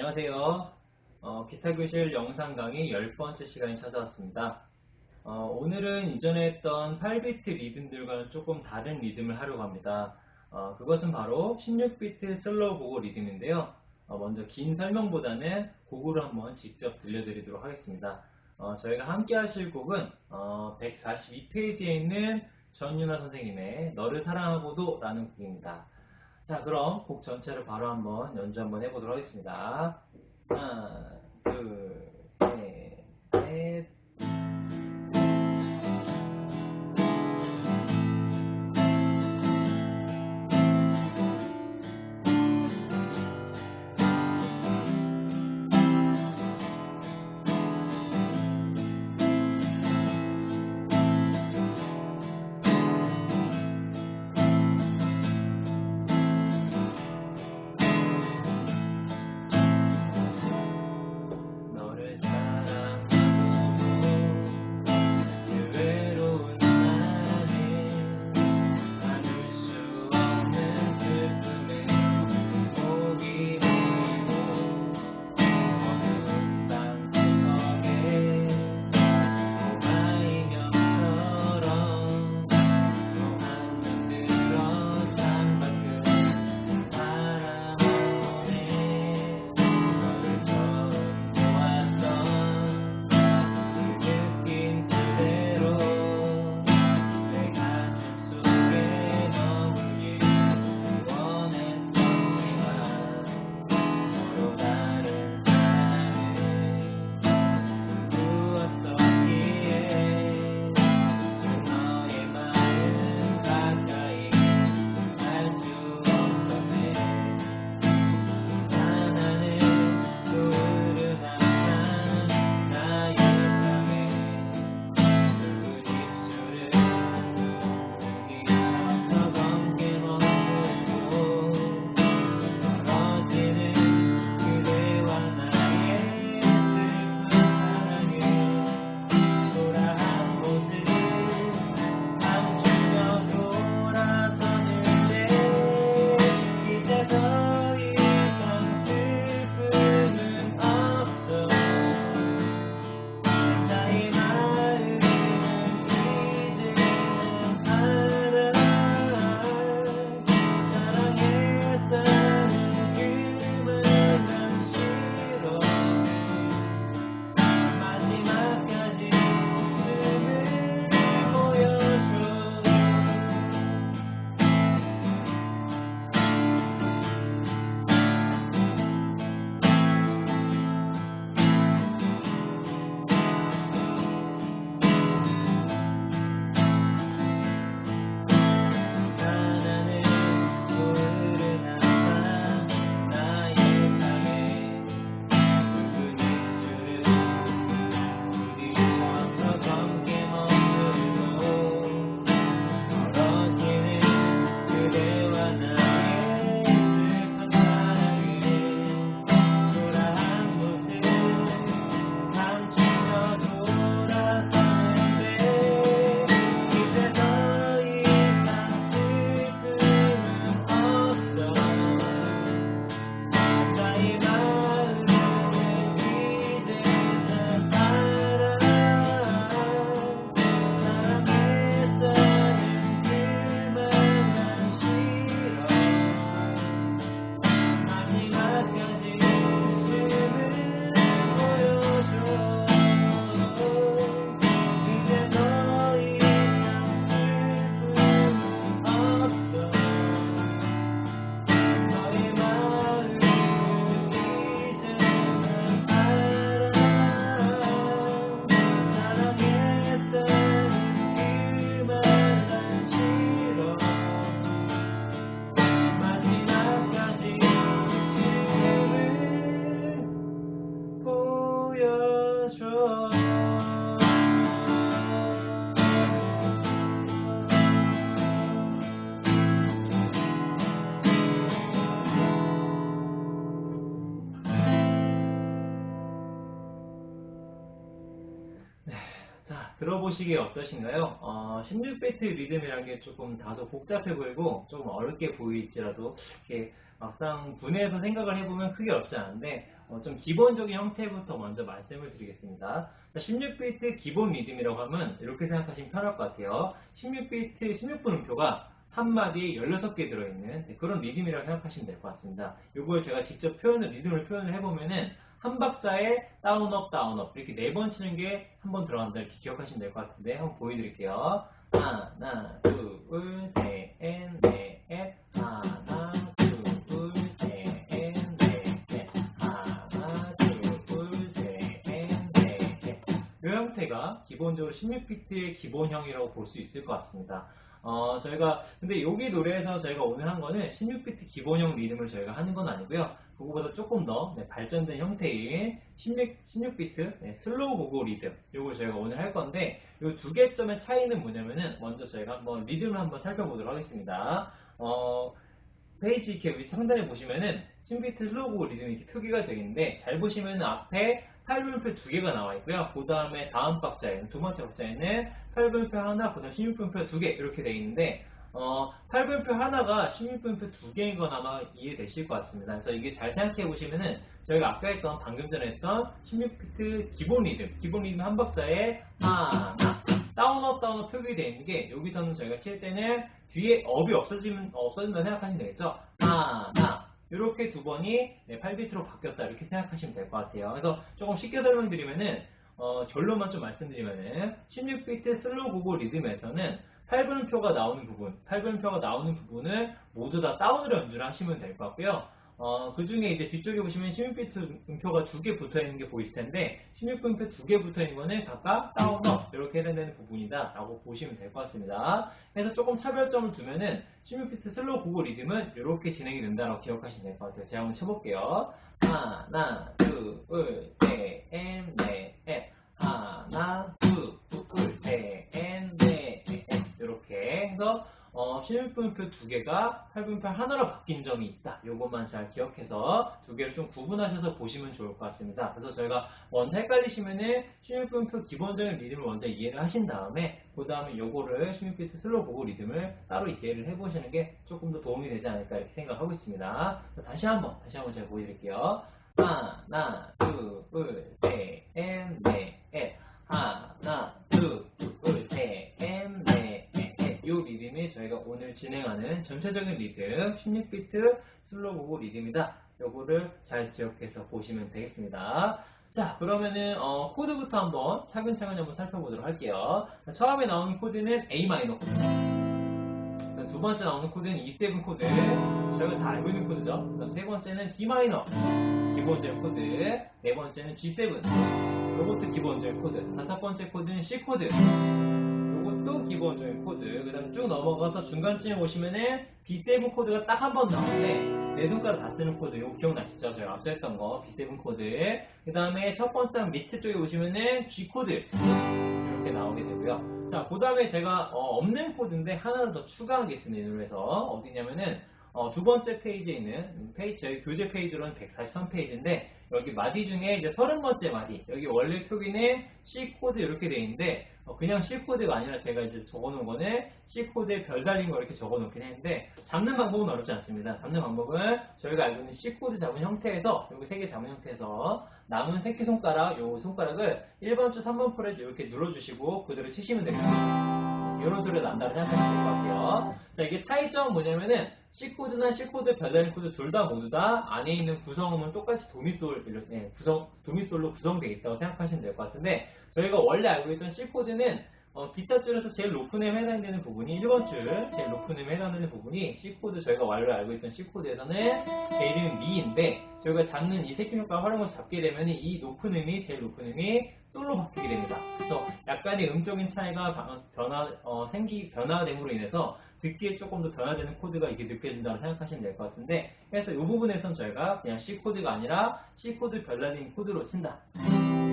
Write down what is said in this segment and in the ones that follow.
안녕하세요. 어, 기타교실 영상 강의 10번째 시간이 찾아왔습니다. 어, 오늘은 이전에 했던 8비트 리듬들과는 조금 다른 리듬을 하려고 합니다. 어, 그것은 바로 16비트 슬로우 보고 리듬인데요. 어, 먼저 긴 설명보다는 곡으로 한번 직접 들려드리도록 하겠습니다. 어, 저희가 함께 하실 곡은 어, 142페이지에 있는 전윤아 선생님의 너를 사랑하고도 라는 곡입니다. 자, 그럼 곡 전체를 바로 한번 연주 한번 해보도록 하겠습니다. 보시기에 어떠신가요? 어, 16비트 리듬이란 게 조금 다소 복잡해 보이고 좀 어렵게 보일지라도 이렇게 막상 분해해서 생각을 해보면 크게 어렵지 않은데 어, 좀 기본적인 형태부터 먼저 말씀을 드리겠습니다. 16비트 기본 리듬이라고 하면 이렇게 생각하시면 편할 것 같아요. 16비트 16분 음표가 한마디에 16개 들어있는 그런 리듬이라고 생각하시면 될 것 같습니다. 이걸 제가 직접 표현을, 리듬을 표현을 해보면은 한 박자에 다운업, 다운업 이렇게 네 번 치는 게 한 번 들어간다 이렇게 기억하시면 될 것 같은데 한번 보여드릴게요. 하나, 둘, 셋, 넷, 하나, 둘, 셋, 넷, 하나, 둘, 셋, 넷. 이 형태가 기본적으로 16비트의 기본형이라고 볼 수 있을 것 같습니다. 어, 저희가, 근데 여기 노래에서 저희가 오늘 한 거는 16비트 기본형 리듬을 저희가 하는 건 아니고요. 그거보다 조금 더 네, 발전된 형태인 16, 16 비트 네, 슬로우 고고 리듬 요걸 저희가 오늘 할 건데 이두 개점의 차이는 뭐냐면은 먼저 저희가 한번 리듬을 한번 살펴보도록 하겠습니다. 어, 페이지 이렇게 위 상단에 보시면은 16비트 슬로우 고고 리듬이 이렇게 표기가 되어 있는데 잘 보시면은 앞에 8분표 두 개가 나와 있고요. 그 다음에 다음 박자에는 두 번째 박자에는 8분표 하나, 그 다음 16분표 두 개 이렇게 되어 있는데 어, 8분표 하나가 16분표 두 개인 건 아마 이해되실 것 같습니다. 그래서 이게 잘 생각해 보시면은 저희가 아까 했던 방금 전에 했던 16비트 기본 리듬, 기본 리듬 한 박자에 하나, 다운업, 다운업 표기되어 있는 게 여기서는 저희가 칠 때는 뒤에 업이 없어지면, 없어진다 생각하시면 되겠죠? 하나, 이렇게 두 번이 8비트로 바뀌었다 이렇게 생각하시면 될 것 같아요. 그래서 조금 쉽게 설명드리면은 어, 결론만 좀 말씀드리면은 16비트 슬로우 고고 리듬에서는 8분음표가 나오는 부분, 8분음표가 나오는 부분을 모두 다 다운으로 연주를 하시면 될 것 같고요. 어, 그 중에 이제 뒤쪽에 보시면 16비트 음표가 두 개 붙어 있는 게 보이실 텐데 16분표 두 개 붙어 있는 거는 각각 다운업 이렇게 해당되는 부분이다 라고 보시면 될 것 같습니다. 그래서 조금 차별점을 두면은 16비트 슬로우 고고 리듬은 이렇게 진행이 된다라고 기억하시면 될 것 같아요. 제가 한번 쳐볼게요. 하나, 둘, 셋, 넷, 넷. 하나, 11분표 그 두 개가 8분표 하나로 바뀐 점이 있다. 요것만 잘 기억해서 두 개를 좀 구분하셔서 보시면 좋을 것 같습니다. 그래서 저희가 먼저 헷갈리시면은 11분표 기본적인 리듬을 먼저 이해를 하신 다음에 그 다음에 요거를 16비트 슬로 보고 리듬을 따로 이해를 해보시는 게 조금 더 도움이 되지 않을까 이렇게 생각하고 있습니다. 다시 한번 다시 한번 제가 보여드릴게요. 하나, 둘, 셋, 넷, 넷, 하나, 둘, 리듬이 저희가 오늘 진행하는 전체적인 리듬 16비트 슬로우 보고 리듬이다. 요거를 잘 기억해서 보시면 되겠습니다. 자, 그러면은 어, 코드부터 한번 차근차근 한번 살펴보도록 할게요. 자, 처음에 나오는 코드는 A 마이너 코드. 자, 두 번째 나오는 코드는 E7 코드. 저희가 다 알고 있는 코드죠. 그다음 세 번째는 D 마이너 기본적인 코드. 네 번째는 G7. 요것도 기본적인 코드. 다섯 번째 코드는 C 코드. 요것도 기본적인 코드. 그 다음 쭉 넘어가서 중간쯤에 보시면은 B7 코드가 딱 한 번 나오는데 네 손가락 다 쓰는 코드. 요거 기억나시죠? 저희가 앞서 했던 거 B7 코드. 그 다음에 첫 번째 밑에 쪽에 보시면은 G 코드. 이렇게 나오게 되고요. 자, 그 다음에 제가 어, 없는 코드인데 하나를 더 추가한 게 있습니다. 이 노래에서. 어디냐면은 어, 두 번째 페이지에 있는 페이지, 교재 페이지로는 143페이지인데 여기 마디 중에 이제 30번째 마디 여기 원래 표기는 C 코드 이렇게 돼 있는데 어, 그냥 C 코드가 아니라 제가 이제 적어놓은 거는 C 코드에 별 달린 거 이렇게 적어놓긴 했는데 잡는 방법은 어렵지 않습니다. 잡는 방법은 저희가 알고 있는 C 코드 잡은 형태에서 여기 세 개 잡은 형태에서 남은 새끼 손가락 요 손가락을 1번 주 3번 프렛 이렇게 눌러주시고 그대로 치시면 되겠습니다. 이런 소리가 난다고 생각하시면 될 것 같아요. 자 이게 차이점은 뭐냐면은 C 코드나 C 코드 별다른 코드 둘 다 모두 다 안에 있는 구성음은 똑같이 도미솔 예, 구성 도미솔로 구성되어 있다고 생각하시면 될 것 같은데 저희가 원래 알고 있던 C 코드는 어, 기타 줄에서 제일 높은 음에 해당되는 부분이 1번 줄 제일 높은 음에 해당되는 부분이 C 코드 저희가 원래 알고 있던 C 코드에서는 제 이름은 미인데 저희가 잡는 이 새끼효과 활용해서 잡게 되면 이 높은 음이 제일 높은 음이 솔로 바뀌게 됩니다. 그래서 약간의 음적인 차이가 변화 어, 생기 변화됨으로 인해서 듣기에 조금 더 변화되는 코드가 이게 느껴진다고 생각하시면 될 것 같은데 그래서 이 부분에선 저희가 그냥 C 코드가 아니라 C 코드 별나인 코드로 친다.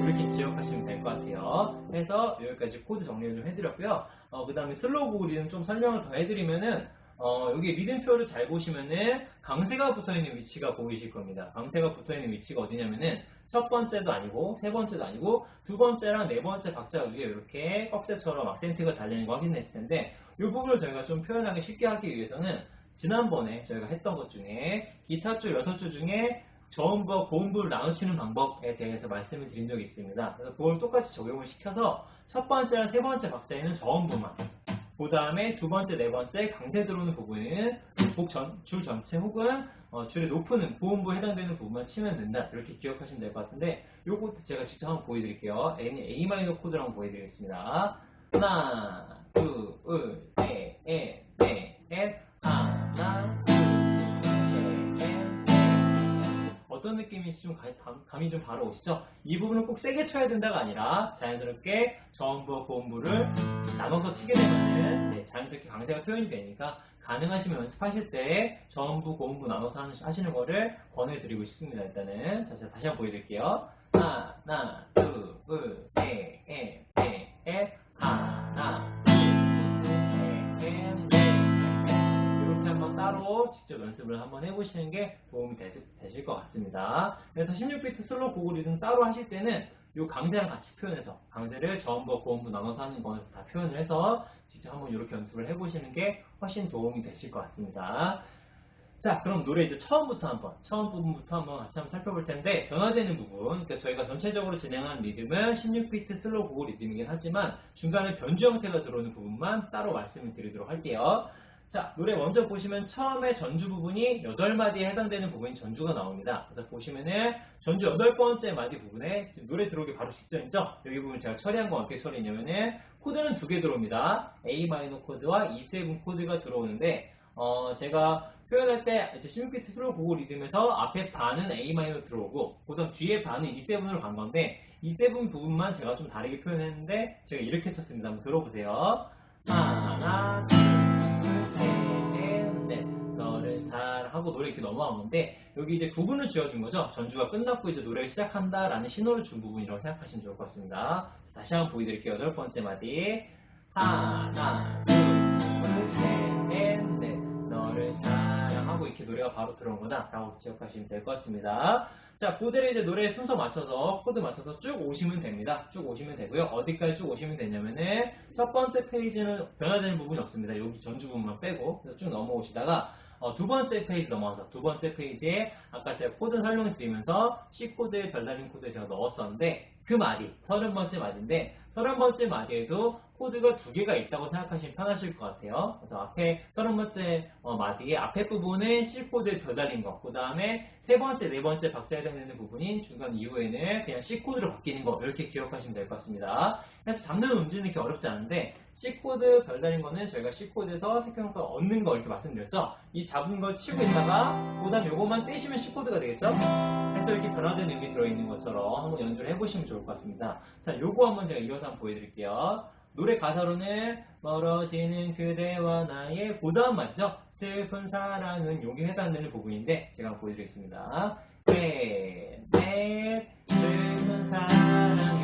이렇게 기억하시면 될 것 같아요. 그래서 여기까지 코드 정리를 좀 해드렸고요. 어, 그 다음에 슬로우 구리는 좀 설명을 더 해드리면은 어, 여기 리듬표를 잘 보시면은 강세가 붙어있는 위치가 보이실 겁니다. 강세가 붙어있는 위치가 어디냐면은 첫 번째도 아니고 세 번째도 아니고 두 번째랑 네 번째 박자 위에 이렇게 꺽쇠처럼 악센트가 달리는 거 확인했을 텐데 이 부분을 저희가 좀 표현하기 쉽게 하기 위해서는 지난번에 저희가 했던 것 중에 기타 줄 6줄 중에 저음부와 고음부를 나눠치는 방법에 대해서 말씀을 드린 적이 있습니다. 그래서 그걸 똑같이 적용을 시켜서 첫 번째와 세 번째 박자에는 저음부만 그 다음에 두 번째, 네 번째 강세 들어오는 부분은 곡 전, 줄 전체 혹은 어, 줄의 높은 고음부에 해당되는 부분만 치면 된다. 이렇게 기억하시면 될 것 같은데 요것도 제가 직접 한번 보여드릴게요. A는 A 마이너 코드를 한번 보여드리겠습니다. 하나, 둘, 셋, 넷, 넷, 넷, 하나, 어떤 느낌인지 좀 감, 감이 좀 바로 오시죠? 이 부분은 꼭 세게 쳐야 된다가 아니라 자연스럽게 저음부와 고음부를 나눠서 치게 되면은 네, 자연스럽게 강세가 표현이 되니까 가능하시면 연습하실 때 저음부, 고음부 나눠서 하시는 거를 권해드리고 싶습니다. 일단은 자, 다시 한번 보여드릴게요. 하나, 둘, 셋, 넷, 넷, 넷, 하나, 따로 직접 연습을 한번 해보시는 게 도움이 되실, 되실 것 같습니다. 그래서 16비트 슬로우 고고 리듬 따로 하실 때는 이 강세랑 같이 표현해서 강세를 저음부, 고음부 나눠서 하는 거는 다 표현을 해서 직접 한번 이렇게 연습을 해보시는 게 훨씬 도움이 되실 것 같습니다. 자, 그럼 노래 이제 처음부터 한번, 처음 부분부터 한번 같이 한번 살펴볼 텐데, 변화되는 부분, 그러니까 저희가 전체적으로 진행하는 리듬은 16비트 슬로우 고고 리듬이긴 하지만, 중간에 변주 형태가 들어오는 부분만 따로 말씀을 드리도록 할게요. 자, 노래 먼저 보시면 처음에 전주 부분이 8마디에 해당되는 부분이 전주가 나옵니다. 그래서 보시면은 전주 8번째 마디 부분에 지금 노래 들어오기 바로 직전이죠? 여기 부분 제가 처리한 건 어떻게 처리했냐면은 코드는 두 개 들어옵니다. A 마이너 코드와 E7 코드가 들어오는데 어, 제가 표현할 때 이제 16비트 슬로우 고고 리듬에서 앞에 반은 A 마이너 들어오고 그다음 뒤에 반은 E7으로 간 건데 E7 부분만 제가 좀 다르게 표현했는데 제가 이렇게 쳤습니다. 한번 들어보세요. 하나, 둘, 하고 노래 이렇게 넘어가는데 여기 이제 구분을 지어준 거죠. 전주가 끝났고 이제 노래를 시작한다라는 신호를 준 부분이라고 생각하시면 좋을 것 같습니다. 다시 한번 보여드릴게요. 여덟 번째 마디. 하나, 둘, 셋, 넷, 넷. 너를 사랑하고 이렇게 노래가 바로 들어온 거다라고 기억하시면 될 것 같습니다. 자, 그대로 이제 노래 순서 맞춰서 코드 맞춰서 쭉 오시면 됩니다. 쭉 오시면 되고요. 어디까지 쭉 오시면 되냐면은 첫 번째 페이지는 변화되는 부분이 없습니다. 여기 전주 부분만 빼고 그래서 쭉 넘어오시다가 어, 두 번째 페이지 넘어와서 두 번째 페이지에 아까 제가 코드 설명을 드리면서 C 코드에 별다른 코드 제가 넣었었는데 그 마디 서른 번째 마디인데 서른 번째 마디에도 코드가 두 개가 있다고 생각하시면 편하실 것 같아요. 그래서 앞에 서른 번째 어, 마디의 앞에 부분은 C 코드에 별 달린 거, 그 다음에 세 번째, 네 번째 박자에 해당되는 부분인 중간 이후에는 그냥 C 코드로 바뀌는 거 이렇게 기억하시면 될 것 같습니다. 그래서 잡는 음질은 이렇게 어렵지 않은데 C 코드 별 달린 거는 저희가 C 코드에서 색깔효과 얻는 거 이렇게 말씀드렸죠. 이 잡은 걸 치고 있다가 그다음 요것만 떼시면 C 코드가 되겠죠. 그래서 이렇게 변화된 음이 들어있는 것처럼 한번 연주를 해보시면 좋을 것 같습니다. 자, 요거 한번 제가 이어서 한번 보여드릴게요. 노래 가사로는 멀어지는 그대와 나의 그 다음 맞죠? 슬픈 사랑은 여기 해당되는 부분인데 제가 보여드리겠습니다. 넷, 넷, 슬픈 사랑은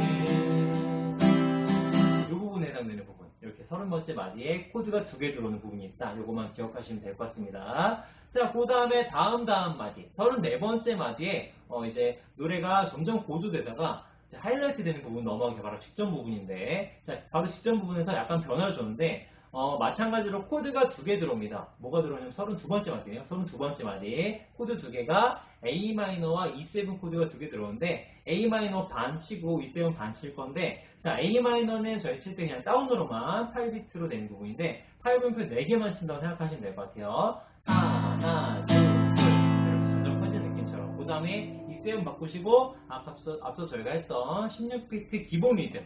이 부분에 해당되는 부분 이렇게 서른 번째 마디에 코드가 두 개 들어오는 부분이 있다. 요거만 기억하시면 될 것 같습니다. 자, 그 다음에 다음 다음 마디, 서른 네 번째 마디에 어, 이제 노래가 점점 고조되다가 하이라이트 되는 부분 넘어가기 바로 직전 부분인데, 자, 바로 직전 부분에서 약간 변화를 줬는데, 어, 마찬가지로 코드가 두 개 들어옵니다. 뭐가 들어오냐면 32번째 마디예요. 32번째 마디. 코드 두 개가 A 마이너와 E7 코드가 두 개 들어오는데 A 마이너 반 치고 E7 반 칠 건데 자, A 마이너는 저희 칠 때 그냥 다운으로만 8비트로 되는 부분인데 8분표 4개만 친다고 생각하시면 될 것 같아요. 하나, 둘, 셋. 이렇게 점점 커지는 느낌처럼. 그 다음에 E7 바꾸시고 앞서, 앞서 저희가 했던 16비트 기본 리듬.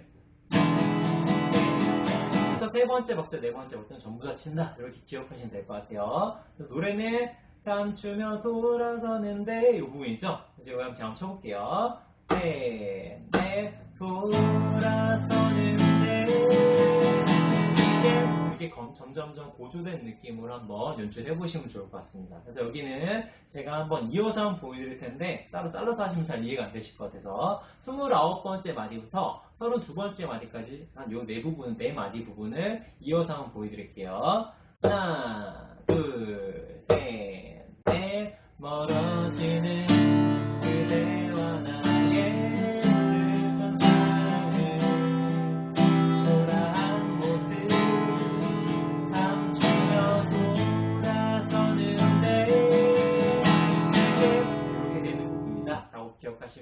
그래서 세 번째 박자, 네 번째 박자는 전부 다 친다. 이렇게 기억하시면 될 것 같아요. 노래는 감추며 돌아서는데 이 부분이죠. 이거 한번 제가 한번 쳐볼게요. 네, 네, 돌아서 검- 점점점 고조된 느낌으로 한번 연출해 보시면 좋을 것 같습니다. 그래서 여기는 제가 한번 이어서 한번 보여드릴 텐데 따로 잘라서 하시면 잘 이해가 안 되실 것 같아서 29번째 마디부터 32번째 마디까지 한 요 네 부분, 네 마디 부분을 이어서 한번 보여드릴게요. 하나, 둘, 셋, 넷, 멀어지는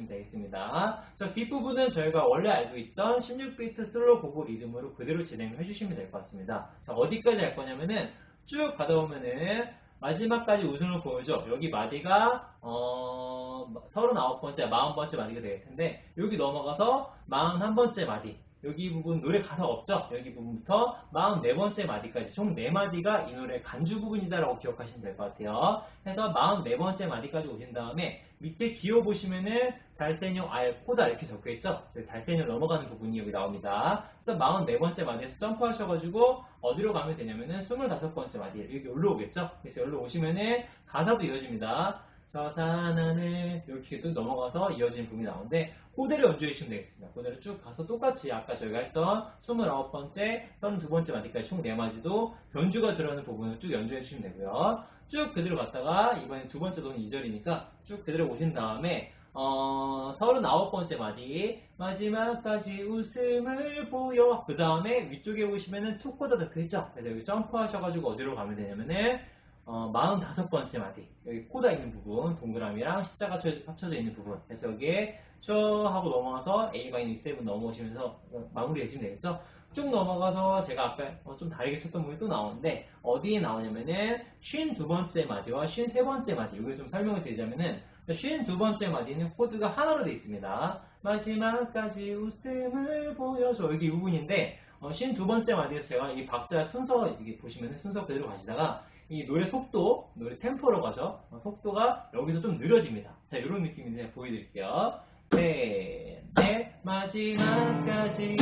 되겠습니다. 자, 뒷부분은 저희가 원래 알고 있던 16비트 슬로우 고고 리듬으로 그대로 진행을 해주시면 될 것 같습니다. 자, 어디까지 할 거냐면은 쭉 가다 보면은 마지막까지 웃음을 보여줘. 여기 마디가 어 39번째, 40번째 마디가 되겠 텐데 여기 넘어가서 41번째 마디. 여기 부분 노래 가사 없죠? 여기 부분부터 44번째 마디까지 총 4마디가 이 노래 간주 부분이다라고 기억하시면 될 것 같아요. 해서 44번째 마디까지 오신 다음에 밑에 기호 보시면은 달세뇨 알 코다 이렇게 적혀 있죠? 달세뇨 넘어가는 부분이 여기 나옵니다. 그래서 44번째 마디에서 점프하셔가지고 어디로 가면 되냐면은 25번째 마디 여기 올라오겠죠? 그래서 여기로 오시면은 가사도 이어집니다. 저산 하늘 이렇게도 넘어가서 이어지는 부분이 나오는데 그대로 연주해 주시면 되겠습니다. 그대로 쭉 가서 똑같이 아까 저희가 했던 29번째, 32번째 마디까지 총 4마디도 변주가 들어가는 부분을 쭉 연주해 주시면 되고요. 쭉 그대로 갔다가 이번엔 두 번째 도는 2절이니까 쭉 그대로 오신 다음에 어, 39번째 마디 마지막까지 웃음을 보여 그 다음에 위쪽에 보시면은 투코더 적혀있죠? 그래서 여기 점프하셔가지고 어디로 가면 되냐면은 어, 45번째 마디. 여기 코다 있는 부분 동그라미랑 십자가 합쳐져 있는 부분. 그래서 여기에 저 하고 넘어가서 A 마이너 7 넘어오시면서 어, 마무리 해주시면 되겠죠? 쭉 넘어가서 제가 아까 어, 좀 다르게 쳤던 부분이 또 나오는데 어디에 나오냐면은 52번째 마디와 53번째 마디. 이걸 좀 설명을 드리자면은 52번째 마디는 코드가 하나로 되어 있습니다. 마지막까지 웃음을 보여줘. 여기 이 부분인데 어, 52번째 마디에서 제가 이 박자 순서 이렇게 보시면 순서 그대로 가시다가 이 노래 속도, 노래 템포로 가죠. 어, 속도가 여기서 좀 느려집니다. 자, 이런 느낌인데 보여드릴게요. 네, 네, 마지막까지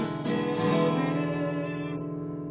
웃음을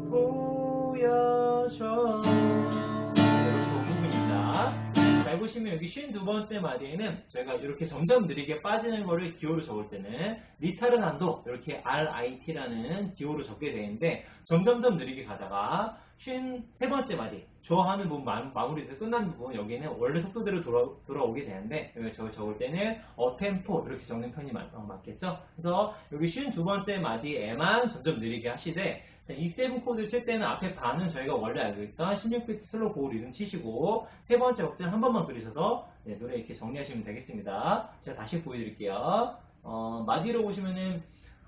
보여줘. 이렇게 온 부분입니다. 잘 보시면 여기 52번째 마디에는 저희가 이렇게 점점 느리게 빠지는 거를 기호로 적을 때는 리타르난도 이렇게 RIT라는 기호로 적게 되는데 점점점 느리게 가다가 53번째 마디. 좋아하는 부분 마, 무리돼서 끝나는 부분. 여기는 원래 속도대로 돌아, 돌아오게 되는데 저 적을 때는 어템포 이렇게 적는 편이 맞, 어, 맞겠죠? 그래서 여기 52번째 마디에만 점점 느리게 하시되 이7 코드 칠 때는 앞에 반은 저희가 원래 알고 있던 16비트 슬로우 고우 리듬 치시고 세 번째 억제는 한 번만 들으셔서 네, 노래 이렇게 정리하시면 되겠습니다. 제가 다시 보여드릴게요. 어, 마디로 보시면은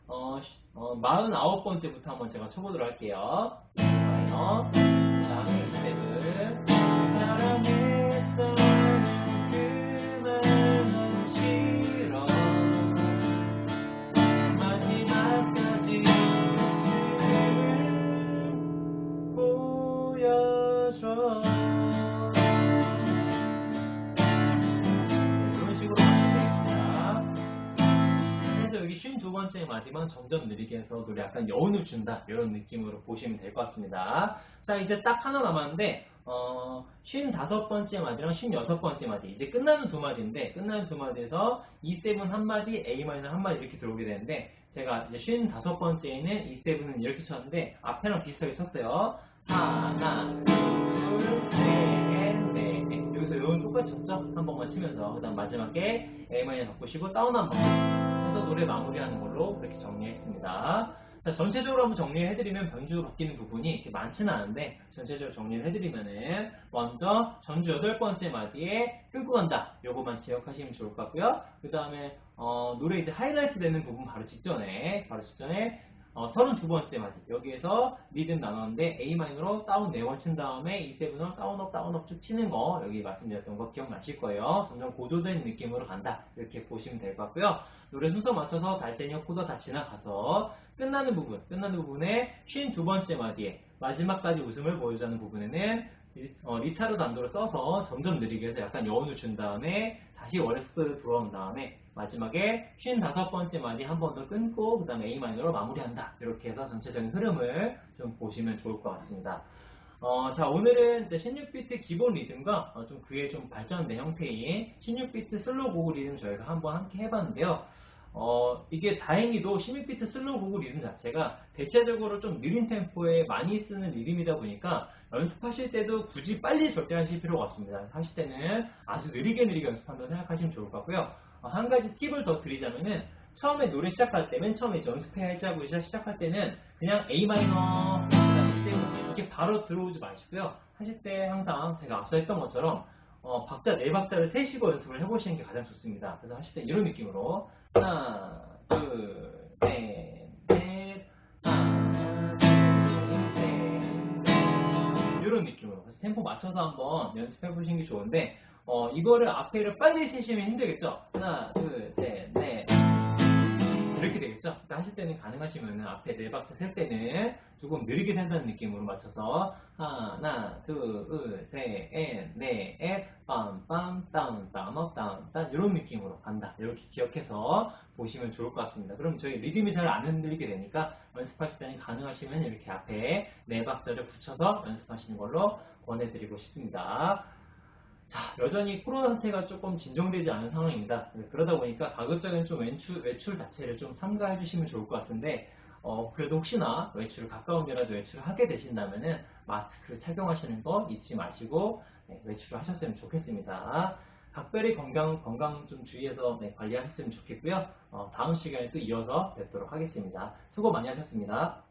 어, 어, 49번째부터 한번 제가 쳐보도록 할게요 마 번째 마디만 점점 느리게 해서 노래 약간 여운을 준다. 이런 느낌으로 보시면 될 것 같습니다. 자 이제 딱 하나 남았는데 어, 55번째 마디랑 56번째 마디. 이제 끝나는 두 마디인데 끝나는 두 마디에서 E7 한 마디, A 마이너 한 마디 이렇게 들어오게 되는데 제가 이제 55번째에는 E7은 이렇게 쳤는데 앞에랑 비슷하게 쳤어요. 하나, 둘, 셋, 넷 여기서 요는 똑같이 쳤죠? 한 번만 치면서. 그 다음 마지막에 A 마이너 바꾸시고 다운 한 번 노래 마무리하는 걸로 그렇게 정리했습니다. 자, 전체적으로 한번 정리를 해드리면 변주 바뀌는 부분이 이렇게 많지는 않은데 전체적으로 정리를 해드리면은 먼저 전주 여덟 번째 마디에 끌고 간다. 요거만 기억하시면 좋을 것 같고요. 그 다음에 어, 노래 이제 하이라이트 되는 부분 바로 직전에 바로 직전에 어, 32번째 마디. 여기에서 리듬 나눴는데 A마이너로 다운 4번 친 다음에 E7으로 다운업 다운업 쭉 치는 거 여기 말씀드렸던 거 기억나실 거예요. 점점 고조된 느낌으로 간다. 이렇게 보시면 될 것 같고요 노래 순서 맞춰서 달세니어 코더 다 지나가서 끝나는 부분 끝나는 부분에 52번째 마디에 마지막까지 웃음을 보여주는 부분에는 어, 리타르 단도를 써서 점점 느리게 해서 약간 여운을 준 다음에 다시 원래 속도로 돌아온 다음에 마지막에 55번째 마디 한 번 더 끊고 그 다음에 A 마이너로 마무리한다. 이렇게 해서 전체적인 흐름을 좀 보시면 좋을 것 같습니다 어, 자 오늘은 16비트 기본 리듬과 어, 좀 그에 좀 발전된 형태인 16비트 슬로우 고급 리듬 저희가 한번 함께 해봤는데요 어, 이게 다행히도 16비트 슬로우 고급 리듬 자체가 대체적으로 좀 느린 템포에 많이 쓰는 리듬이다 보니까 연습하실 때도 굳이 빨리 절대 하실 필요가 없습니다. 하실 때는 아주 느리게 느리게 연습한다고 생각하시면 좋을 것 같고요. 어, 한 가지 팁을 더 드리자면은 처음에 노래 시작할 때면 처음에 연습해야지 하고 시작할 때는 그냥 A 마이너 이렇게 바로 들어오지 마시고요. 하실 때 항상 제가 앞서 했던 것처럼 어, 박자 네 박자를 세시고 연습을 해보시는 게 가장 좋습니다. 그래서 하실 때 이런 느낌으로 하나, 둘, 셋, 넷 이런 느낌으로 그래서 템포 맞춰서 한번 연습해 보시는 게 좋은데 어, 이거를 앞에를 빨리 세시면 힘들겠죠? 하나, 둘, 셋, 넷 이렇게 되겠죠? 그러니까 하실 때는 가능하시면 앞에 네 박자 셀 때는 조금 느리게 센다는 느낌으로 맞춰서 하나, 둘, 셋, 넷, 빰빰, 다운, 빰업, 다운, 다운 이런 느낌으로 간다. 이렇게 기억해서 보시면 좋을 것 같습니다. 그럼 저희 리듬이 잘 안 흔들리게 되니까 연습하실 때는 가능하시면 이렇게 앞에 네 박자를 붙여서 연습하시는 걸로 권해드리고 싶습니다. 자, 여전히 코로나 사태가 조금 진정되지 않은 상황입니다. 네, 그러다 보니까 가급적이면 좀 외출, 외출 자체를 좀 삼가해 주시면 좋을 것 같은데, 어, 그래도 혹시나 외출, 가까운 데라도 외출을 하게 되신다면은 마스크 착용하시는 거 잊지 마시고, 네, 외출을 하셨으면 좋겠습니다. 각별히 건강, 건강 좀 주의해서 네, 관리하셨으면 좋겠고요. 어, 다음 시간에 또 이어서 뵙도록 하겠습니다. 수고 많이 하셨습니다.